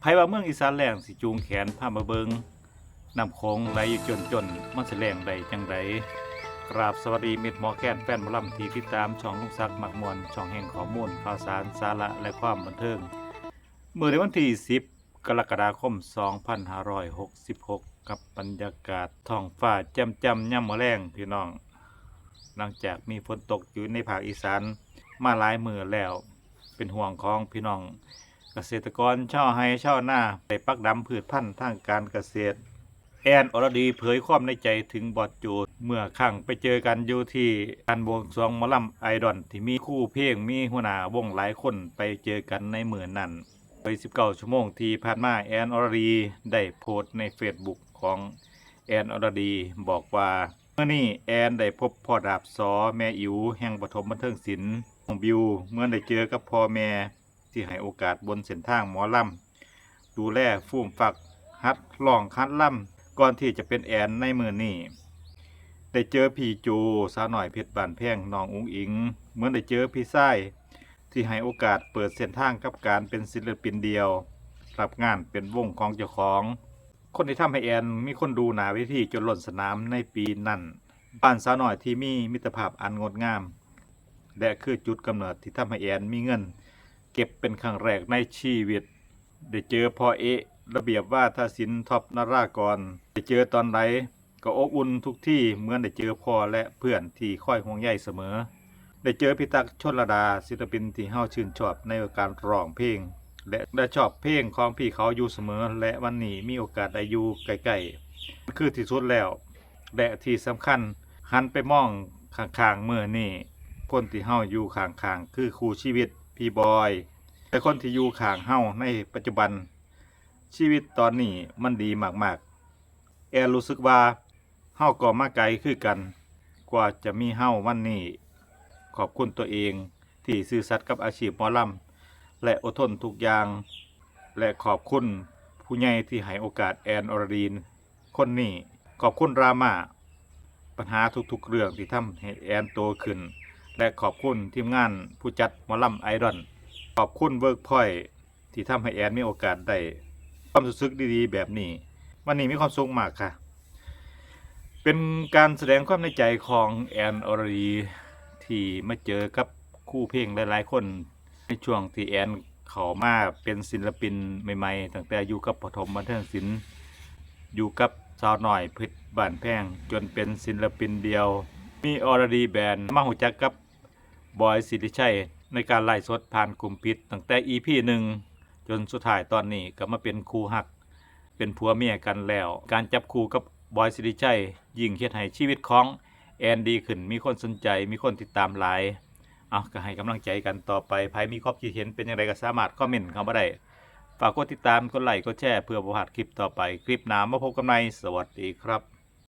ไผว่าเมืองอีสานแรงสิจูงแขนพามาเบิงนำโค้งไหลอยู่จนจนมันสิแรงใดจังไดกราบสวัสดีมิตรหมอแคนแฟนหมอลำที่ติดตามช่องลุงซักมักมวลช่องแห่งข้อมูลข่าวสารสาระและความบันเทิงเมื่อในวันที่ 10 กรกฎาคม 2566 กับบรรยากาศท้องฟ้าแจ่มจำย่ำมะแรงพี่น้อง หลังจากมีฝนตกอยู่ในภาคอีสานมาหลายมือแล้ว เป็นห่วงของพี่น้อง เกษตรกรชาวไฮชาวนาไปปักดำพืชพันธุ์ทางการเกษตร แอนอรดีเผยความในใจถึงบอดจดเมื่อครั้งไปเจอกันอยู่ที่การบวงสรวงมอลำไอดอนที่มีคู่เพลงมีหัวหน้าวงหลายคนไปเจอกันในเหมือนนั้นไป19 ชั่วโมงที่ผ่านมาแอนอรดีได้โพสต์ในเฟซบุ๊กของแอนอรดีบอกว่าเมื่อนี้แอนได้พบพ่อดาบสอแม่อิ๋วแห่งปฐมบันเทิงศิลป์ของบิวเมื่อได้เจอกับพ่อแม่ ที่ให้โอกาสบนเส้นทางหมอลำดูแลฟูมฝักฮัดล่องคัดลำก่อนที่จะเป็นแอนในมือนี้ได้เจอพี่จูสาวหน่อยเพชรบานแพ่งน้องอุงอิงเหมือนได้เจอพี่ไส้ที่ให้โอกาสเปิดเส้นทางกับการเป็นศิลปินเดียวรับงานเป็นวงของเจ้าของ คนที่ทำให้แอนมีคนดูหนาเวิธีจนหล่นสนามในปีนั้นบ้านสาวหน่อยที่มีมิตรภาพอันงดงาม และคือจุดกำเนิดที่ทำให้แอนมีเงิน เก็บเป็นครั้งแรกในชีวิต ได้เจอพ่อเอะระเบียบว่าทศิลป์ท็อปนารากร ได้เจอตอนไหนก็อบอุ่นทุกที่เหมือนได้เจอพ่อและเพื่อนที่คอยห่วงใยเสมอ ได้เจอพิตักชนระดาศิลปินที่เฮาชื่นชอบในการร้องเพลง และได้ชอบเพลงของพี่เขาอยู่เสมอ และวันนี้มีโอกาสได้อยู่ใกล้ๆคือที่สุดแล้ว และที่สำคัญหันไปมองข้างๆเมื่อนี่คนที่เฮาอยู่ข้างๆคือครูชีวิต พี่บอยแต่คนที่อยู่ข้างเฮาในปัจจุบัน ชีวิตตอนนี้มันดีมากๆ แอร์รู้สึกว่าเฮาก็มาไกลคือกัน กว่าจะมีเฮาวันนี้ ขอบคุณตัวเองที่ซื่อสัตย์กับอาชีพหมอลำและอดทนทุกอย่าง และขอบคุณผู้ใหญ่ที่ให้โอกาสแอนอรดีน คนนี้ขอบคุณรามาปัญหาทุกๆเรื่องที่ทำให้แอนโตขึ้น และขอบคุณทีมงานผู้จัดมอลำไอรอน ขอบคุณเวิร์กพอยที่ทำให้แอนมีโอกาสได้ความรู้สึกดีๆ แบบนี้ วันนี้มีความสุขมากค่ะ เป็นการแสดงความในใจของแอนอรดีที่มาเจอกับคู่เพลงหลายๆ คนในช่วงที่แอนเขามาเป็นศิลปินใหม่ๆตั้งแต่อยู่กับปฐมบันเทิงศิลป์อยู่กับสาวหน่อยพชรบ้านแพงจนเป็นศิลปินเดียว มีอรดีแบนด์มาหูจักกับ บอยสิริชัย ในการไล่สดผ่านกลุ่มปิดตั้งแต่ EP หนึ่งจนสุดท้ายตอนนี้ก็มาเป็นคู่หัก เป็นผัวเมียกันแล้ว การจับคู่กับบอยสิริชัย ยิ่งเฮ็ดให้ชีวิตของแอนดีขึ้นมีคนสนใจมีคนติดตามหลายเอาก็ให้กำลังใจกันต่อไปใครมีความคิดเห็นเป็นอย่างไรก็สามารถคอมเมนต์เข้ามาได้ฝากกดติดตามกดไลค์กดแชร์เพื่อบ่พลาดคลิปต่อไป คลิปหน้ามาพบกันใหม่สวัสดีครับ